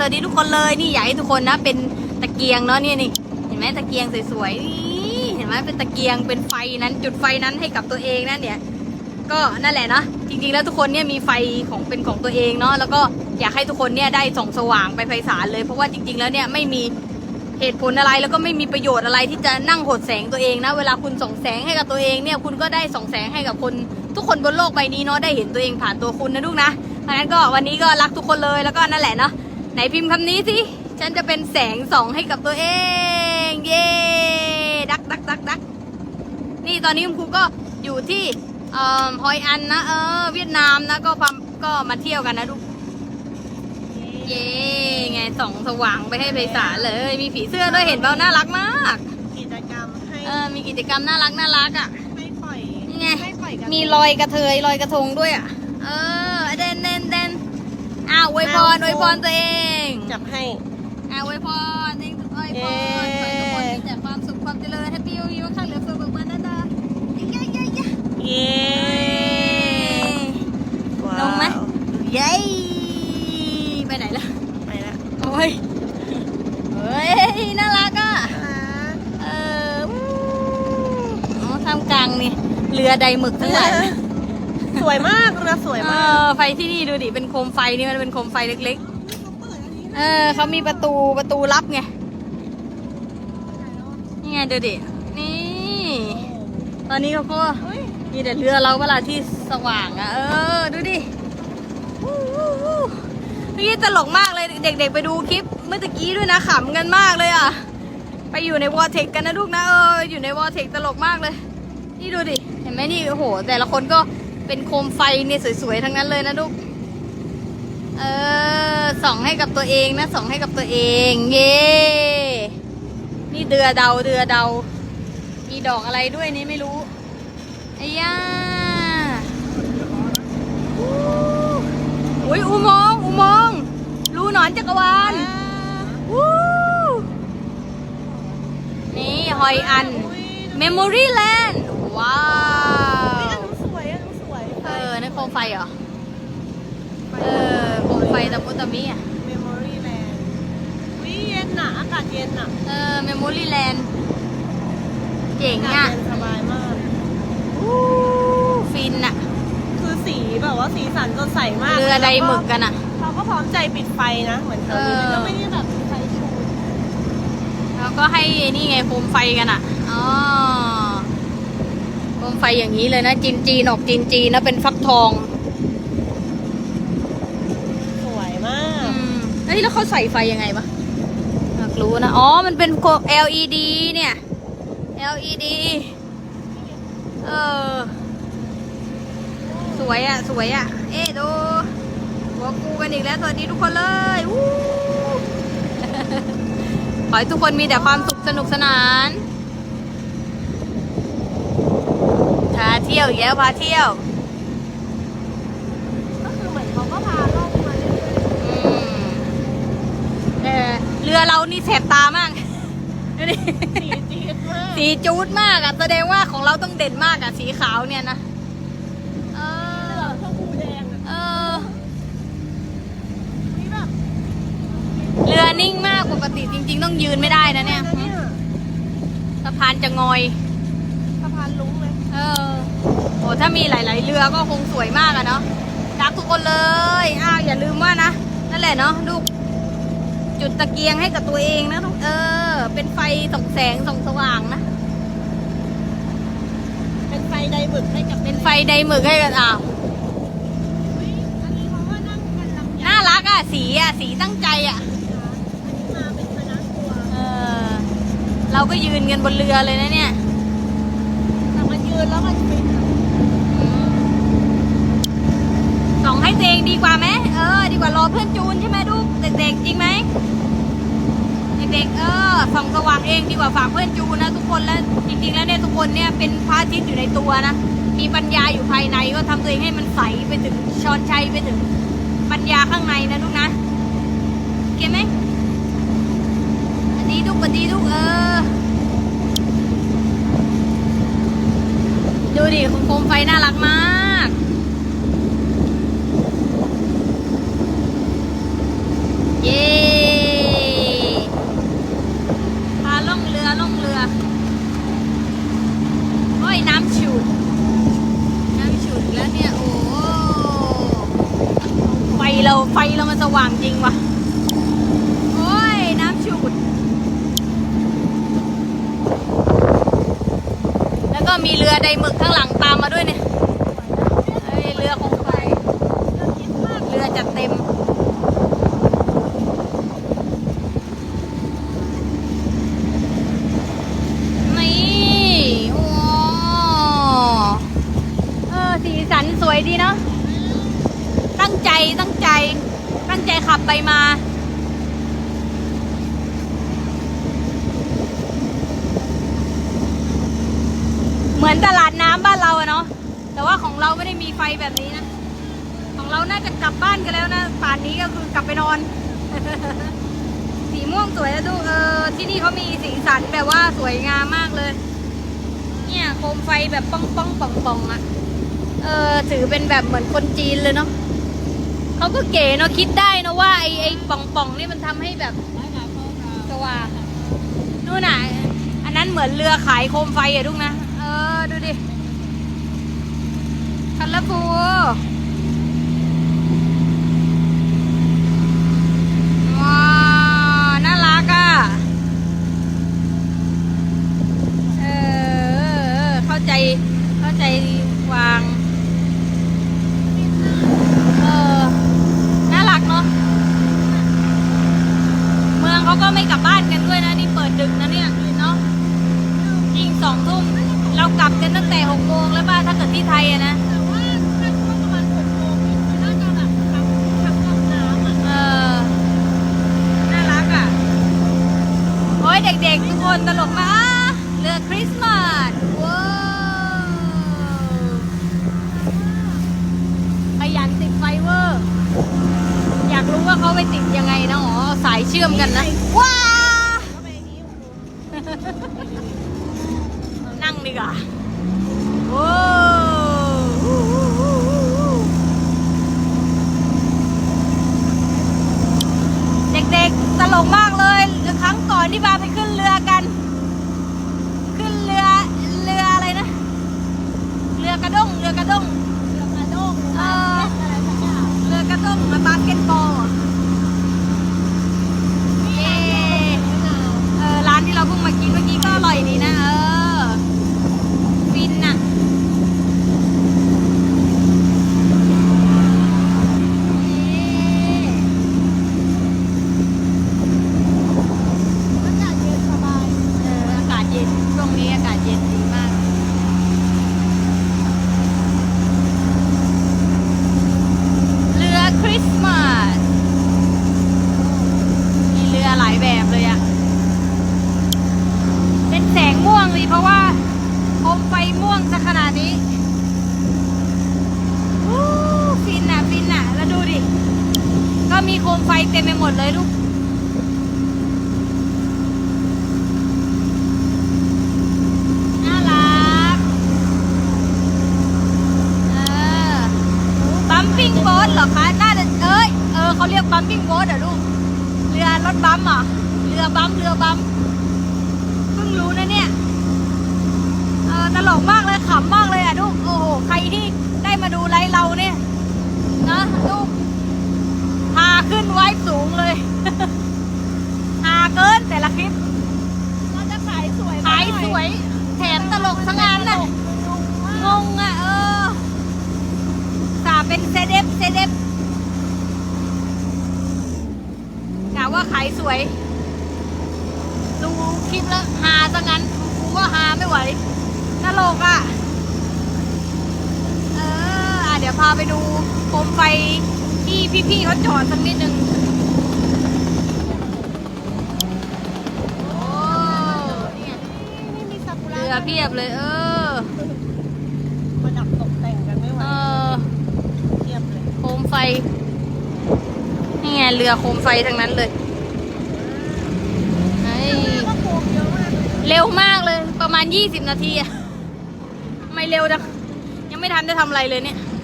สวัสดีทุกคนเลยนี่อยากให้ทุกคนนะ เป็นตะเกียงเนาะนี่นี่เห็นไหมตะเกียงสวยๆนี่เห็นไหมเป็นตะเกียงเป็นไฟนั้น จุดไฟนั้นให้กับตัวเองนะเนี่ย ก็นั่นแหละเนาะจริงๆแล้วทุกคนเนี่ยมีไฟของเป็นของตัวเองเนาะแล้วก็อยากให้ทุกคนเนี่ยได้ส่องสว่างไปไพศาลเลย เพราะว่าจริง ๆ แล้วเนี่ยไม่มีเหตุผลอะไรแล้วก็ไม่มีประโยชน์อะไรที่จะนั่งหดแสงตัวเองนะ เวลาคุณส่องแสงให้กับตัวเองเนี่ยคุณก็ได้ส่องแสงให้กับคน ทุกคนบนโลกใบนี้เนาะได้เห็นตัวเองผ่านตัวคุณนะลูกนะเพราะฉะนั้นก็วันนี้ก็รักทุกคนเลยแล้วก็นั่นแหละเนาะ ไหนพิมพ์คำนี้สิ ฉันจะเป็นแสงส่องให้กับตัวเอง เย้ดักดักดักดักนี่ตอนนี้คุณครูก็อยู่ที่เอ่อฮอยอันนะเออเวียดนามนะก็พาก็มาเที่ยวกันนะลูกเย้ไงส่องสว่างไปให้ไปสารเลย มีผีเสื้อด้วยเห็นเปล่าน่ารักมาก กิจกรรมให้เออมีกิจกรรมน่ารักน่ารักอะไม่ปล่อยนี่ไงไม่ปล่อยกันมีลอยกระเทยลอยกระทงด้วยอะ เออเด่นเด่นเด่น อ้าวอวยพรอวยพรตัวเองจับให้อ้าวอวยพรเองอวยพรขอให้ทุกคนมีแต่ความสุขความเจริญแฮปปี้ยูข้างเหลือเฟือเบิกบานนะจ๊ะเย้เย้เย้เย้ว้าวลงไหมเย้ไปไหนล่ะไปแล้วโอ้ยเฮ้ยน่ารักอะเออวู้อ๋อท่ามกลางนี่เรือใดหมึกทั้งหลาย สวยมากเรือสวยเอมากอไฟที่นี่ดูดิเป็นโคมไฟนี่มันเป็นโคมไฟเล็กๆ เออเขามีประตูประตูลับไง นี่ไงดูดิ นี่ ตอนนี้เขาก็มีแต่เรือเราเวลาที่สว่างอะเออ ดูดิวู้วู้วู้เมื่อกี้ตลกมากเลยเด็ก ๆ ไปดูคลิปเมื่อตะกี้ด้วยนะขำกันมากเลยอะไปอยู่ในวอเทกกันนะลูกนะเอออยู่ในวอเทกตลกมากเลย นี่ดูดิ เห็นไหมนี่โอ้โห แต่ละคนก็ เป็นโคมไฟเนี่ยสวยๆทั้งนั้นเลยนะลูก เออส่องให้กับตัวเองนะส่องให้กับตัวเอง เย่นี่เดือเดาเดือเดา มีดอกอะไรด้วยนี่ไม่รู้ไอ้ย่าอุ้ยอุโมงอุโมงรูหนอนจักรวาลวู้นี่หอยอัน เมมโมรี่แลนด์ว้า มไฟเหรอ เออโคมไฟตะมุตะมิอะ เมมโมรี่แลนด์วิเย็นน่ะ อากาศเย็นน่ะเออเมมโมรี่แลนด์เจ๋งอากาอะศเย็นสบายมาก อู้ฟินอะ คือสีแบบว่าสีสันสดใสมากเรือใดหมึกกันอะเขาก็พร้อมใจปิดไฟนะ เหมือนแถวนี้เออมันก็ไม่ได้แบบไฟชู แล้วก็ให้นี่ไงโคมไฟกันอะ อ๋อโค มไฟอย่างนี้เลยนะจีนจีนออกจีนจีนนะเป็นฟักทองสวยมาอืกมเฮ้ยแล้วเขาใส่ไฟยังไงวะอยากรู้นะอ๋อมันเป็นโค LED เนี่ย LED เออสวยอะ สวยอะ เอ๊ดูหัวกูกันอีกแล้ว สวัสดีทุกคนเลยขอให้ทุกคนมีแต่ความสุขสนุกสนาน พา เที่ยวอีกแล้วพาเที่ยว ก็คือเหมือนเขาก็พาล่องมาเรื่อยอืมแต่เรือเรานี่แสบตามากดูดิๆสีจี๊ดมากสีจูดมากอะแสดงว่าของเราต้องเด่นมากอะสีขาวเนี่ยนะเออชมพูแดงอะเออ นี่แบบเรือนิ่งมากปกติจริง ๆ ต้องยืนไม่ได้นะเนี่ย เนี่ยสะพานจะงอย สะพานลุ้งเลย เออโอ้ ถ้ามีหลาย ๆ เรือก็คงสวยมากอะเนาะรักทุกคนเลย อ้าวอย่าลืมว่านะ นั่นแหละเนาะลูกจุดตะเกียงให้กับตัวเองนะลูกเออ เป็นไฟส่องแสงส่องสว่างนะ เป็นไฟไดหมึกให้กับเป็นไฟไดหมึกให้กันอ้าวน่ารักอะสีอะสีตั้งใจอะอันนี้มาเป็นคณะทัวร์เออ เราก็ยืนกันบนเรือเลยนะเนี่ยแต่มันยืนแล้วมันฟินอะ ส่อง ให้ตัวเองดีกว่าไหมเออ ดีกว่ารอเพื่อนจูนใช่ไหมลูกเด็กๆจริงไหมเด็กๆเออส่องสว่างเองดีกว่าฝากเพื่อนจูนนะทุกคนแล้วจริงๆแล้วเนี่ยทุกคนเนี่ยเป็นพระอาทิตย์อยู่ในตัวนะมีปัญญาอยู่ภายในก็ทำตัวเองให้มันใสไปถึงชอนชัยไปถึงปัญญาข้างในนะลูกนะโอเคไหมอันนี้ลูกวันนี้ลูกเออดูดิโคมไฟน่ารักมาก เย้ เราไฟเรามันสว่างจริงว่ะ โอ้ย น้ำฉูด แล้วก็ มีเรือไดหมึกข้างหลังตามมาด้วยเนี่ยเอ้ยเรือคงไฟเรือจัดเต็ม นี่โอ้เออสีสันสวยดีเนาะ ตั้งใจตั้งใจ ตั้งใจขับไปมา มือนตลาดน้ำบ้านเราอะเนาะแต่ว่าของเราไม่ได้มีไฟแบบนี้นะ ของเราน่าจะกลับบ้านกันแล้วนะป่านนี้ก็คือกลับไปนอน สีม่วงสวยนะดูเออที่นี่เขามีสีสันแบบว่าสวยงามมากเลย เนี่ยโคมไฟแบบป้องป้องป่องป่องอะเออถือเป็นแบบเหมือนคนจีนเลยเนาะเขาก็เก๋เนาะคิดได้นะว่าไอไอป่องป่องนี่มันทำให้แบบสว่างนู่นน่ะอันนั้นเหมือนเรือขายโคมไฟอะทุกนะ ออดูดิคันละฟูว้าวน่ารักอะ เออ เข้าใจ เข้าใจวาง เออ น่ารักเนาะ เมืองเขาก็ไม่กลับบ้านกันด้วยนะ นี่เปิดดึกนะเนี่ยเนาะยิงสองทุ่ม เรากลับกันตั้งแต่หกโมงแล้วป้าถ้าเกิดที่ไทยอะนะ แต่ว่าถ้าช่วงประมาณหกโมงนี่คือน่าจะแบบทำทำกับน้ำอะ เออ น่ารักอะ โอ้ยเด็กๆ ทุก คนตลกมากเรือคริสต์มาสว้าวขยันติดไฟเวอร์ อยากรู้ว่าเขาไปติดยังไงนะอ๋อสายเชื่อมกันนะ ว้านั่งดีกว่าโอ้เด็กๆตลกมากเลย ครั้งก่อนที่บาไป ขึ้นเรือ เรืออะไรนะ เรือกระด้ง เรือกระด้ง เรือกระด้ง เออ อะไรสักอย่าง เรือกระด้งและบาสเกตบอลอะเย้เออ ร้านที่เราเพิ่งมากินเมื่อกี้ก็อร่อยดีนะ เออ ฟินน่ะ อากาศเย็นสบาย เอออากาศเย็น ช่วงนี้อากาศเย็นดีมาก เรือคริสต์มาส มีเรือหลายแบบเลยอะ เป็นแสงม่วงเลยเพราะว่าโคมไฟม่วงซะขนาดนี้อู้ฟินอะฟินอะแล้วดูดิ ก็มีโคมไฟเต็มไปหมดเลยลูกน่ารักเออบัมปิ้งโบ๊ทเหรอคะน่าจะเอ้ยเออเขาเรียกบัมปิ้งโบ๊ทเหรอลูกเรือรถบัมเหรอเรือบัมเรือบัมเพิ่งรู้นะเนี่ยเออตลกมากเลยขำมากเลยอะลูก โอ้โห ใครที่ได้มาดูไลฟ์เราเนี่ย นะลูกพา ขึ้นไว้สูงเลยหาเกินแต่ละคลิป เราจะขายสวยขายสวย แถมตลกทั้งนั้นน่ะงงอะเออสาเป็นเซเดฟเซเดฟกะว่าขายสวย ดูคลิปแล้วหาซะงั้นกูว่าหาไม่ไหวตลกอะ เออ อะ เดี๋ยวพาไปดูโคมไฟ ที่พี่ๆเขาจอดสักนิดนึงโอ้นี่ไงไม่มีซากุระเรือเพียบเลยเออประดับตกแต่งกันไม่ไหวเออเทียบเลยโคมไฟ นี่ไงเรือโคมไฟทั้งนั้นเลยไอ้ก็โคมเยอะมากเลยเร็วมากเลยประมาณ 20 นาทีอะทำไม่เร็วจังยังไม่ทันได้ทำอะไรเลยเนี่ยอ๋อ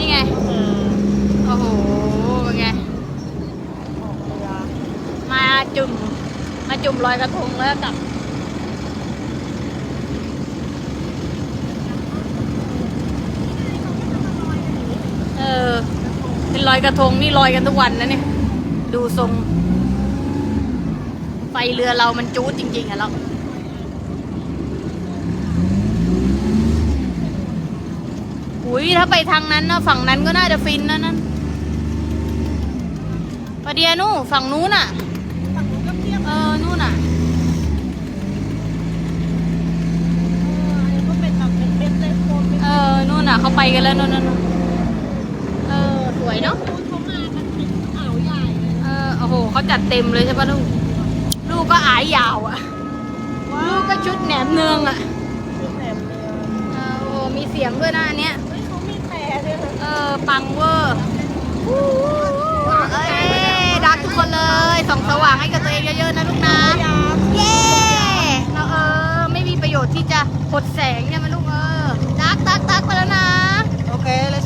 นี่ไง โอ้โหเป็นไง มาจุ่ม มาจุ่มลอยกระทงแล้วกลับเออ เป็นลอยกระทงนี่ลอยกันทุกวันนะเนี่ย ดูทรง ไฟเรือเรามันจู๊ดจริงๆอะเรา อุ้ยถ้าไปทางนั้นนะฝั่งนั้นก็น่าจะฟินนะนั่นประเดียนู่นฝั่งนู้นน่ะ ฝั่งนู้นก็เทียบเออ นู่นน่ะอันนี้ก็เป็นแบบเป็นเม็ดเลยโคนเป็นเออ นู่นน่ะเขาไปกันแล้วนู่นนั่นน่ะเออ สวยเนาะคูเขามากันถึงอ่าวใหญ่เลยเออ โอ้โหเขาจัดเต็มเลยใช่ปะลูก ลูกก็อายยาวอะลูกก็ชุดแหนมเนืองอะคือแบบเดียวเออโอ้โหมีเสียงด้วยนะอันเนี้ย ปังเวอร์เอ้ยรักทุกคนเลยส่องสว่างให้กับตัวเองเยอะๆนะลูกนะ เย้เราเออไม่มีประโยชน์ที่จะหดแสงเนี่ยมันลูกเออดักดักดักไปแล้วนะ โอเคเลย